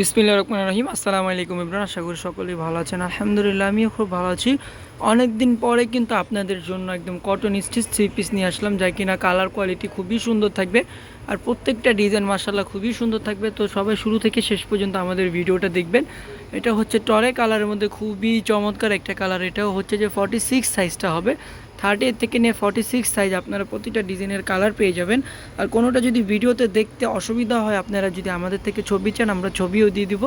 বিসমিল্লা রহমান রহিম, আসসালামু আলাইকুম ইমরান, আশা করি সকলেই ভালো আছেন। আলহামদুলিল্লাহ, আমিও খুব ভালো আছি। অনেক দিন পরে কিন্তু আপনাদের জন্য একদম কটন স্টিচ থ্রি পিস নিয়ে আসলাম, যা কিনা কালার কোয়ালিটি খুবই সুন্দর থাকবে। আর প্রত্যেকটা ডিজাইন মাসাল্লাহ খুবই সুন্দর থাকবে। তো সবাই শুরু থেকে শেষ পর্যন্ত আমাদের ভিডিওটা দেখবেন। এটা হচ্ছে টরে কালারের মধ্যে খুবই চমৎকার একটা কালার এটাও হচ্ছে যে ফর্টি সিক্স সাইজটা হবে। থার্টি এইট থেকে নিয়ে ফর্টি সিক্স সাইজ আপনারা প্রতিটা ডিজাইনের কালার পেয়ে যাবেন। আর কোনোটা যদি ভিডিওতে দেখতে অসুবিধা হয়, আপনারা যদি আমাদের থেকে ছবি চান, আমরা ছবিও দিয়ে দিব।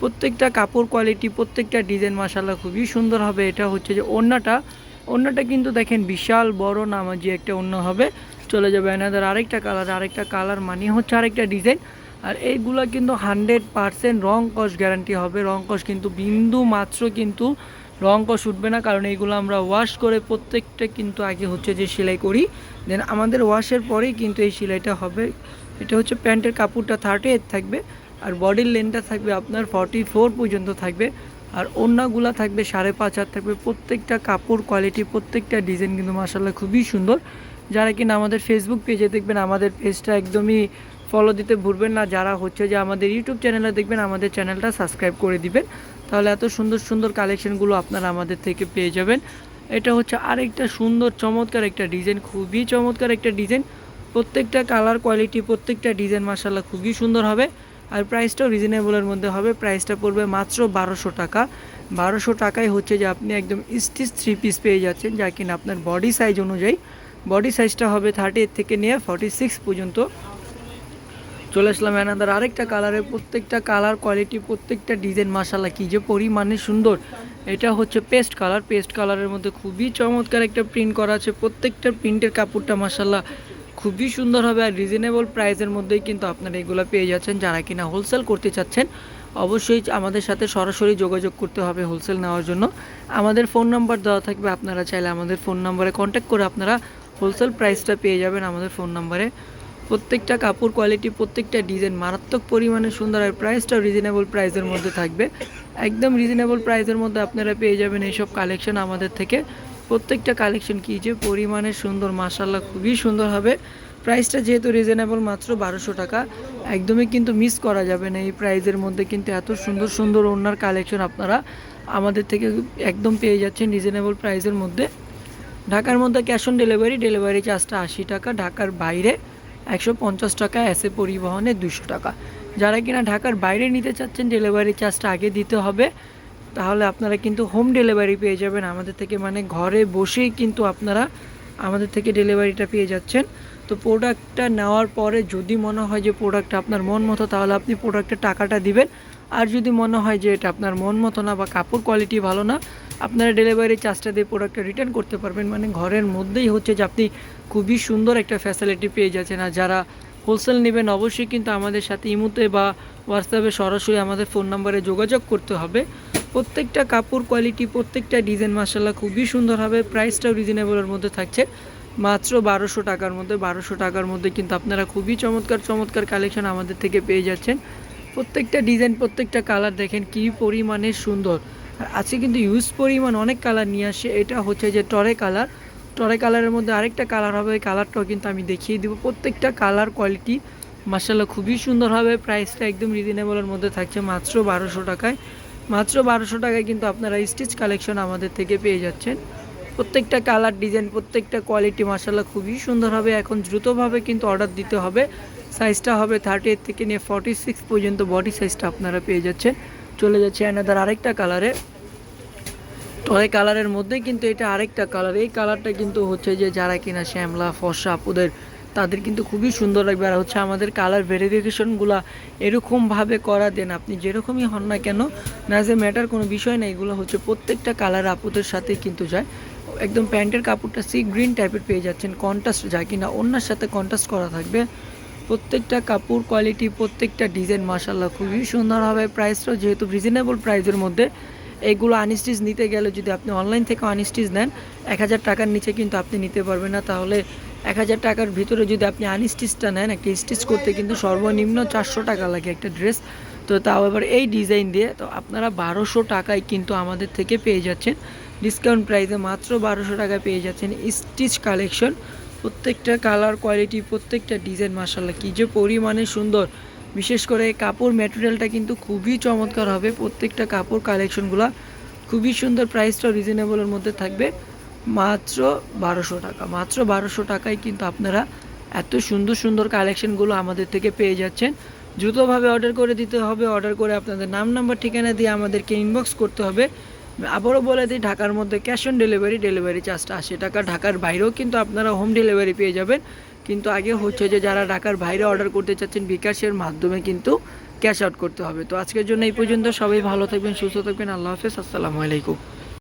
প্রত্যেকটা কাপড় কোয়ালিটি প্রত্যেকটা ডিজাইন মাসাল্লাহ খুবই সুন্দর হবে। এটা হচ্ছে যে ওড়নাটা। ওড়নাটা কিন্তু দেখেন বিশাল বড় নামাজি একটা অন্য হবে। চলে যাবে এনাদের আরেকটা কালার আরেকটা কালার মানে হচ্ছে আরেকটা ডিজাইন আর এইগুলো কিন্তু হান্ড্রেড পারসেন্ট রং কস গ্যারান্টি হবে। রং কস কিন্তু বিন্দু মাত্র কিন্তু রং কস উঠবে না, কারণ এইগুলো আমরা ওয়াশ করে প্রত্যেকটা কিন্তু আগে হচ্ছে যে সেলাই করি। দেন আমাদের ওয়াশের পরেই কিন্তু এই সেলাইটা হবে। এটা হচ্ছে প্যান্টের কাপড়টা থার্টি এইট থাকবে, আর বডির লেনটা থাকবে আপনার ফর্টি ফোর পর্যন্ত থাকবে, আর অন্যগুলা থাকবে সাড়ে পাঁচ হাত থাকবে। প্রত্যেকটা কাপড় কোয়ালিটি প্রত্যেকটা ডিজাইন কিন্তু মাসাল্লাহ খুবই সুন্দর। যারা কিনা আমাদের ফেসবুক পেজে দেখবেন, আমাদের পেজটা একদমই ফলো দিতে ভুলবেন না। যারা হচ্ছে যে আমাদের ইউটিউব চ্যানেলে দেখবেন, আমাদের চ্যানেলটা সাবস্ক্রাইব করে দিবেন। তাহলে এত সুন্দর সুন্দর কালেকশনগুলো আপনারা আমাদের থেকে পেয়ে যাবেন। এটা হচ্ছে আরেকটা সুন্দর চমৎকার একটা ডিজাইন খুবই চমৎকার একটা ডিজাইন প্রত্যেকটা কালার কোয়ালিটি প্রত্যেকটা ডিজাইন মাসাল্লাহ খুবই সুন্দর হবে। আর প্রাইসটাও রিজনেবলের মধ্যে হবে। প্রাইসটা পড়বে মাত্র বারোশো টাকা। বারোশো টাকায় হচ্ছে যে আপনি একদম স্টিচ থ্রি পিস পেয়ে যাচ্ছেন, যা কিনা আপনার বডি সাইজ অনুযায়ী। বডি সাইজটা হবে থার্টি থেকে নিয়ে ফর্টি সিক্স পর্যন্ত। চলে আসলাম এনাদার আরেকটা কালারের প্রত্যেকটা কালার কোয়ালিটি প্রত্যেকটা ডিজাইন মাসাল্লাহ কী যে পরিমাণে সুন্দর। এটা হচ্ছে পেস্ট কালার পেস্ট কালারের মধ্যে খুবই চমৎকার একটা প্রিন্ট করা আছে। প্রত্যেকটা প্রিন্টের কাপড়টা মাসাল্লাহ খুবই সুন্দর হবে আর রিজনেবল প্রাইসের মধ্যেই কিন্তু আপনারা এগুলো পেয়ে যাচ্ছেন। যারা কিনা হোলসেল করতে চাচ্ছেন, অবশ্যই আমাদের সাথে সরাসরি যোগাযোগ করতে হবে হোলসেল নেওয়ার জন্য। আমাদের ফোন নাম্বার দেওয়া থাকবে, আপনারা চাইলে আমাদের ফোন নাম্বারে কন্ট্যাক্ট করে আপনারা হোলসেল প্রাইসটা পেয়ে যাবেন আমাদের ফোন নাম্বারে প্রত্যেকটা কাপড় কোয়ালিটি প্রত্যেকটা ডিজাইন মারাত্মক পরিমাণে সুন্দর আর প্রাইসটাও রিজনেবল প্রাইসের মধ্যে থাকবে। একদম রিজনেবল প্রাইসের মধ্যে আপনারা পেয়ে যাবেন এইসব কালেকশন আমাদের থেকে। প্রত্যেকটা কালেকশন কী যে পরিমাণে সুন্দর মাসাল্লাহ খুবই সুন্দর হবে। প্রাইসটা যেহেতু রিজনেবল মাত্র বারোশো টাকা, একদমই কিন্তু মিস করা যাবে না এই প্রাইসের মধ্যে কিন্তু এত সুন্দর সুন্দর ওনার কালেকশন আপনারা আমাদের থেকে একদম পেয়ে যাচ্ছেন রিজনেবল প্রাইসের মধ্যে। ঢাকার মধ্যে ক্যাশ অন ডেলিভারি ডেলিভারি চার্জটা আশি টাকা। ঢাকার বাইরে একশো পঞ্চাশ টাকা এসে পরিবহনে দুশো টাকা। যারা কিনা ঢাকার বাইরে নিতে চাচ্ছেন ডেলিভারি চার্জটা আগে দিতে হবে, তাহলে আপনারা কিন্তু হোম ডেলিভারি পেয়ে যাবেন। আমাদের থেকে মানে ঘরে বসেই কিন্তু আপনারা আমাদের থেকে ডেলিভারিটা পেয়ে যাচ্ছেন। তো প্রোডাক্টটা নেওয়ার পরে যদি মনে হয় যে প্রোডাক্টটা আপনার মন মতো, তাহলে আপনি প্রোডাক্টের টাকাটা দিবেন। আর যদি মনে হয় যে এটা আপনার মন মতো না বা কাপড় কোয়ালিটি ভালো না, আপনারা ডেলিভারি চার্জটা দিয়ে প্রোডাক্টটা রিটার্ন করতে পারবেন। মানে ঘরের মধ্যেই হচ্ছে যে আপনি খুবই সুন্দর একটা ফ্যাসিলিটি পেয়ে যাচ্ছেন। আর যারা হোলসেল নেবেন, অবশ্যই কিন্তু আমাদের সাথে ইমুতে বা হোয়াটসঅ্যাপে সরাসরি আমাদের ফোন নাম্বারে যোগাযোগ করতে হবে। প্রত্যেকটা কাপড় কোয়ালিটি প্রত্যেকটা ডিজাইন মাসাল্লাহ খুবই সুন্দর হবে। প্রাইসটাও রিজনেবলের মধ্যে থাকছে। মাত্র বারোশো টাকার মধ্যে, বারোশো টাকার মধ্যে কিন্তু আপনারা খুবই চমৎকার চমৎকার কালেকশন আমাদের থেকে পেয়ে যাচ্ছেন। প্রত্যেকটা ডিজাইন প্রত্যেকটা কালার দেখেন কী পরিমাণে সুন্দর। আর আজকে কিন্তু ইউজ পরিমাণ অনেক কালার নিয়ে আসে। এটা হচ্ছে যে টরে কালার টরে কালারের মধ্যে আরেকটা কালার হবে। ওই কালারটাও কিন্তু আমি দেখিয়ে দিব। প্রত্যেকটা কালার কোয়ালিটি মার্শাল্লাহ খুবই সুন্দর হবে। প্রাইসটা একদম রিজনেবলের মধ্যে থাকছে মাত্র বারোশো টাকায়। মাত্র বারোশো টাকায় কিন্তু আপনারা স্টিচ কালেকশন আমাদের থেকে পেয়ে যাচ্ছেন। প্রত্যেকটা কালার ডিজাইন প্রত্যেকটা কোয়ালিটি মার্শাল্লাহ খুবই সুন্দর হবে। এখন দ্রুতভাবে কিন্তু অর্ডার দিতে হবে। সাইজটা হবে থার্টি এইট থেকে নিয়ে ফর্টি সিক্স পর্যন্ত বডি সাইজটা আপনারা পেয়ে যাচ্ছেন। চলে যাচ্ছে এনাদার আরেকটা কালারে টয় কালারের মধ্যে কিন্তু এটা আরেকটা কালার এই কালারটা কিন্তু হচ্ছে যে যারা কিনা শ্যামলা, ফর্সা আপুদের, তাদের কিন্তু খুবই সুন্দর লাগবে। আর হচ্ছে আমাদের কালার ভেরিফিকেশনগুলো এরকমভাবে করা দেন আপনি যেরকমই হন না কেন, না যে ম্যাটার কোনো বিষয় না, এগুলো হচ্ছে প্রত্যেকটা কালার আপুদের সাথে কিন্তু যায়। একদম প্যান্টের কাপড়টা সি গ্রিন টাইপের পেয়ে যাচ্ছেন। কন্ট্রাস্ট যায় কিনা অন্যার সাথে কন্ট্রাস্ট করা থাকবে। প্রত্যেকটা কাপড় কোয়ালিটি প্রত্যেকটা ডিজাইন মাসাল্লাহ খুবই সুন্দর হবে। প্রাইসটাও যেহেতু রিজনেবল প্রাইসের মধ্যে এইগুলো আনস্টিচ নিতে গেলে যদি আপনি অনলাইন থেকে আনস্টিচ নেন, এক হাজার টাকার নিচে কিন্তু আপনি নিতে পারবেন না। তাহলে এক হাজার টাকার ভিতরে যদি আপনি আনস্টিচটা নেন, একটা স্টিচ করতে কিন্তু সর্বনিম্ন চারশো টাকা লাগে একটা ড্রেস তো তাও এবার এই ডিজাইন দিয়ে, তো আপনারা বারোশো টাকায় কিন্তু আমাদের থেকে পেয়ে যাচ্ছেন। ডিসকাউন্ট প্রাইসে মাত্র বারোশো টাকায় পেয়ে যাচ্ছেন স্টিচ কালেকশন প্রত্যেকটা কালার কোয়ালিটি প্রত্যেকটা ডিজাইন মাসাল্লাহ কী যে পরিমাণে সুন্দর। বিশেষ করে কাপড় ম্যাটেরিয়ালটা কিন্তু খুবই চমৎকার হবে। প্রত্যেকটা কাপড় কালেকশনগুলো খুবই সুন্দর প্রাইসটা রিজনেবলের মধ্যে থাকবে। মাত্র বারোশো টাকা। মাত্র বারোশো টাকায় কিন্তু আপনারা এত সুন্দর সুন্দর কালেকশনগুলো আমাদের থেকে পেয়ে যাচ্ছেন। দ্রুতভাবে অর্ডার করে দিতে হবে। অর্ডার করে আপনাদের নাম নাম্বার ঠিকানা দিয়ে আমাদেরকে ইনবক্স করতে হবে। আবারও বলে দিই, ঢাকার মধ্যে ক্যাশ অন ডেলিভারি ডেলিভারি চার্জটা আশি টাকা। ঢাকার বাইরেও কিন্তু আপনারা হোম ডেলিভারি পেয়ে যাবেন। কিন্তু আগে হচ্ছে যে যারা ঢাকার বাইরে অর্ডার করতে চাচ্ছেন, বিকাশের মাধ্যমে কিন্তু ক্যাশ আউট করতে হবে। তো আজকের জন্য এই পর্যন্ত। সবাই ভালো থাকবেন, সুস্থ থাকবেন। আল্লাহ হাফেজ। আসসালামু আলাইকুম।